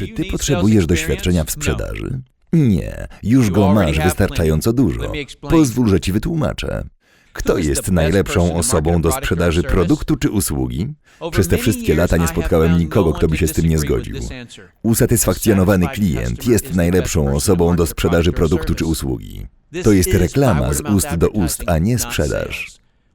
Czy ty potrzebujesz doświadczenia w sprzedaży? Nie, już go masz wystarczająco dużo. Pozwól, że ci wytłumaczę. Kto jest najlepszą osobą do sprzedaży produktu czy usługi? Przez te wszystkie lata nie spotkałem nikogo, kto by się z tym nie zgodził. Usatysfakcjonowany klient jest najlepszą osobą do sprzedaży produktu czy usługi. To jest reklama z ust do ust, a nie sprzedaż.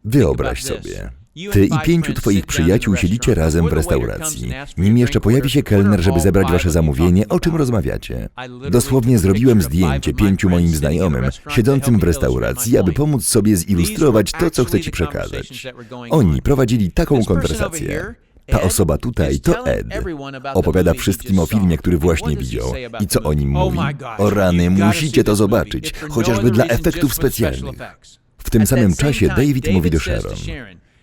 Wyobraź sobie. Ty i pięciu twoich przyjaciół siedzicie razem w restauracji. Nim jeszcze pojawi się kelner, żeby zebrać wasze zamówienie, o czym rozmawiacie? Dosłownie zrobiłem zdjęcie pięciu moim znajomym, siedzącym w restauracji, aby pomóc sobie zilustrować to, co chcę ci przekazać. Oni prowadzili taką konwersację. Ta osoba tutaj to Ed. Opowiada wszystkim o filmie, który właśnie widział. I co o nim mówi? O rany, musicie to zobaczyć, chociażby dla efektów specjalnych. W tym samym czasie David mówi do Sharon.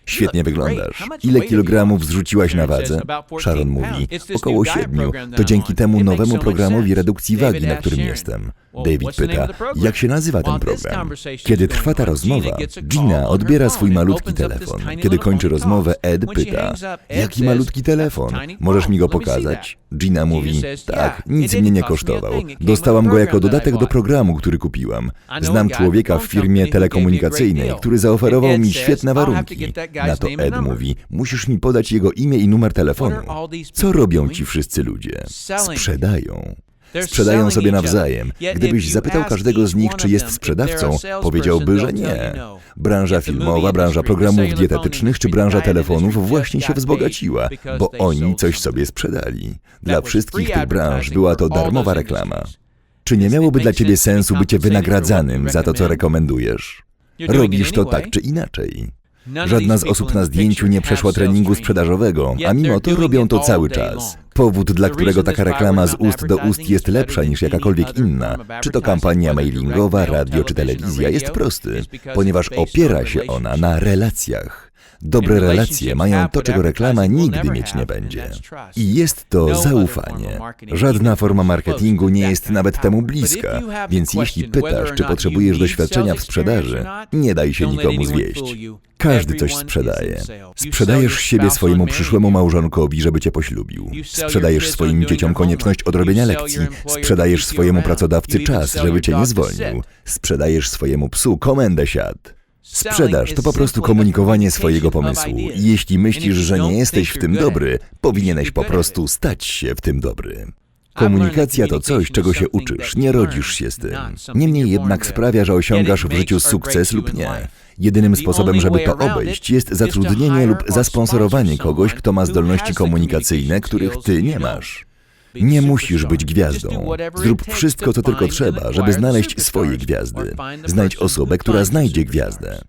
Świetnie wyglądasz. Ile kilogramów zrzuciłaś na wadze? Sharon mówi, około siedmiu. To dzięki temu nowemu programowi redukcji wagi, na którym jestem. David pyta, jak się nazywa ten program? Kiedy trwa ta rozmowa, Gina odbiera swój malutki telefon. Kiedy kończy rozmowę, Ed pyta, jaki malutki telefon? Możesz mi go pokazać? Gina mówi, tak, nic mnie nie kosztował. Dostałam go jako dodatek do programu, który kupiłam. Znam człowieka w firmie telekomunikacyjnej, który zaoferował mi świetne warunki. Na to Ed mówi, musisz mi podać jego imię i numer telefonu. Co robią ci wszyscy ludzie? Sprzedają. Sprzedają sobie nawzajem. Gdybyś zapytał każdego z nich, czy jest sprzedawcą, powiedziałby, że nie. Branża filmowa, branża programów dietetycznych czy branża telefonów właśnie się wzbogaciła, bo oni coś sobie sprzedali. Dla wszystkich tych branż była to darmowa reklama. Czy nie miałoby dla ciebie sensu bycie wynagradzanym za to, co rekomendujesz? Robisz to tak czy inaczej. Żadna z osób na zdjęciu nie przeszła treningu sprzedażowego, a mimo to robią to cały czas. Powód, dla którego taka reklama z ust do ust jest lepsza niż jakakolwiek inna, czy to kampania mailingowa, radio czy telewizja, jest prosty, ponieważ opiera się ona na relacjach. Dobre relacje mają to, czego reklama nigdy mieć nie będzie. I jest to zaufanie. Żadna forma marketingu nie jest nawet temu bliska, więc jeśli pytasz, czy potrzebujesz doświadczenia w sprzedaży, nie daj się nikomu zwieść. Każdy coś sprzedaje. Sprzedajesz siebie swojemu przyszłemu małżonkowi, żeby cię poślubił. Sprzedajesz swoim dzieciom konieczność odrobienia lekcji. Sprzedajesz swojemu pracodawcy czas, żeby cię nie zwolnił. Sprzedajesz swojemu psu komendę siad. Sprzedaż to po prostu komunikowanie swojego pomysłu. Jeśli myślisz, że nie jesteś w tym dobry, powinieneś po prostu stać się w tym dobry. Komunikacja to coś, czego się uczysz, nie rodzisz się z tym. Niemniej jednak sprawia, że osiągasz w życiu sukces lub nie. Jedynym sposobem, żeby to obejść, jest zatrudnienie lub zasponsorowanie kogoś, kto ma zdolności komunikacyjne, których ty nie masz. Nie musisz być gwiazdą. Zrób wszystko, co tylko trzeba, żeby znaleźć swoje gwiazdy. Znajdź osobę, która znajdzie gwiazdę.